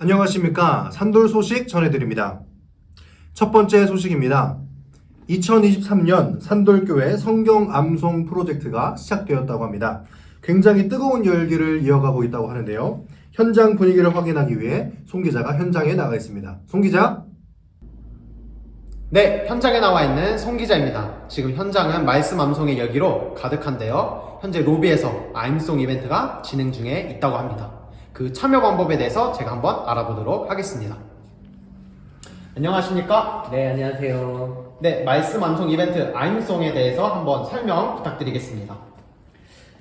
안녕하십니까. 산돌 소식 전해드립니다. 첫 번째 소식입니다. 2023년 산돌교회 성경 암송 프로젝트가 시작되었다고 합니다. 굉장히 뜨거운 열기를 이어가고 있다고 하는데요. 현장 분위기를 확인하기 위해 송 기자가 현장에 나가 있습니다. 송 기자. 네, 현장에 나와 있는 송 기자입니다. 지금 현장은 말씀 암송의 열기로 가득한데요. 현재 로비에서 아임송 이벤트가 진행 중에 있다고 합니다. 그 참여 방법에 대해서 제가 한번 알아보도록 하겠습니다. 안녕하십니까? 네, 안녕하세요. 네, 말씀 암송 이벤트 아임송에 대해서 한번 설명 부탁드리겠습니다.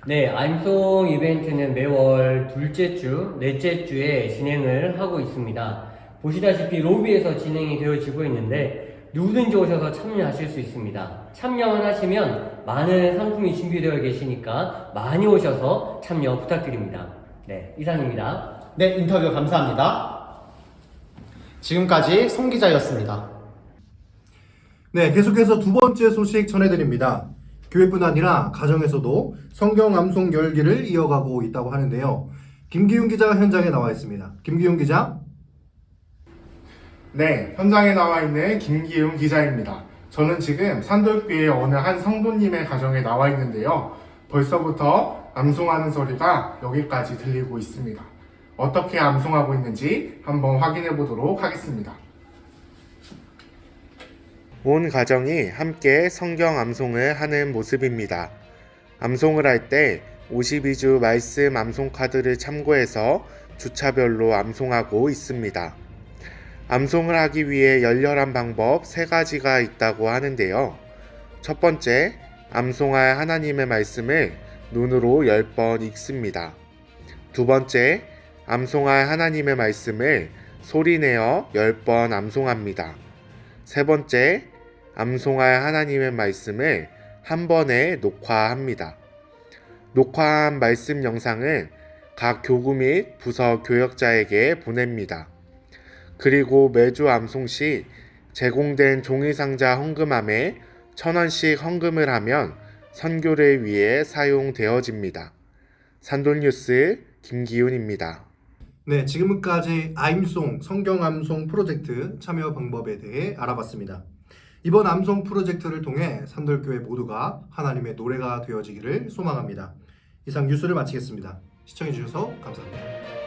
네, 암송 이벤트는 매월 둘째 주, 넷째 주에 진행을 하고 있습니다. 보시다시피 로비에서 진행이 되어지고 있는데 누구든지 오셔서 참여하실 수 있습니다. 참여만 하시면 많은 상품이 준비되어 계시니까 많이 오셔서 참여 부탁드립니다. 네, 이상입니다. 네, 인터뷰 감사합니다. 지금까지 송 기자였습니다. 네, 계속해서 두 번째 소식 전해드립니다. 교회뿐 아니라 가정에서도 성경 암송 열기를 이어가고 있다고 하는데요. 김기훈 기자가 현장에 나와 있습니다. 김기훈 기자. 네, 현장에 나와 있는 김기훈 기자입니다. 저는 지금 산돌교의 어느 한 성도님의 가정에 나와 있는데요. 벌써부터 암송하는 소리가 여기까지 들리고 있습니다. 어떻게 암송하고 있는지 한번 확인해 보도록 하겠습니다. 온 가정이 함께 성경 암송을 하는 모습입니다. 암송을 할 때 52주 말씀 암송 카드를 참고해서 주차별로 암송하고 있습니다. 암송을 하기 위해 열렬한 방법 세 가지가 있다고 하는데요. 첫 번째, 암송할 하나님의 말씀을 눈으로 10번 읽습니다. 두 번째, 암송할 하나님의 말씀을 소리내어 10번 암송합니다. 세 번째, 암송할 하나님의 말씀을 한 번에 녹화합니다. 녹화한 말씀 영상을 각 교구 및 부서 교역자에게 보냅니다. 그리고 매주 암송 시 제공된 종이 상자 헌금함에 천 원씩 헌금을 하면 선교를 위해 사용되어집니다. 산돌뉴스 김기훈입니다. 네, 지금까지 아임송 성경 암송 프로젝트 참여 방법에 대해 알아봤습니다. 이번 암송 프로젝트를 통해 산돌교회 모두가 하나님의 노래가 되어지기를 소망합니다. 이상 뉴스를 마치겠습니다. 시청해 주셔서 감사합니다.